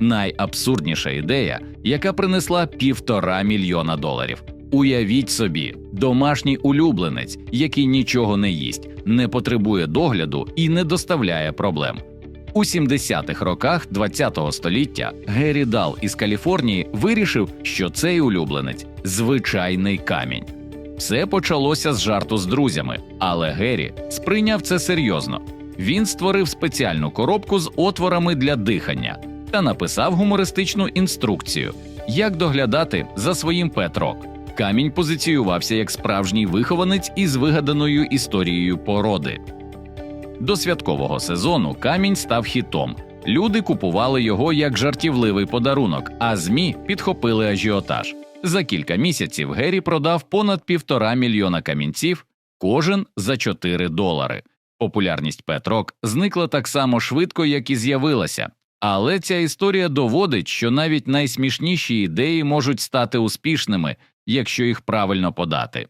Найабсурдніша ідея, яка принесла півтора мільйона доларів. Уявіть собі, домашній улюбленець, який нічого не їсть, не потребує догляду і не доставляє проблем. У 70-х роках ХХ століття Геррі Дал із Каліфорнії вирішив, що цей улюбленець звичайний камінь. Все почалося з жарту з друзями, але Геррі сприйняв це серйозно. Він створив спеціальну коробку з отворами для дихання та написав гумористичну інструкцію, як доглядати за своїм Петрок. Камінь позиціювався як справжній вихованець із вигаданою історією породи. До святкового сезону камінь став хітом. Люди купували його як жартівливий подарунок, а ЗМІ підхопили ажіотаж. За кілька місяців Геррі продав понад півтора мільйона камінців, кожен за 4 долари. Популярність Петрок зникла так само швидко, як і з'явилася. Але ця історія доводить, що навіть найсмішніші ідеї можуть стати успішними, якщо їх правильно подати.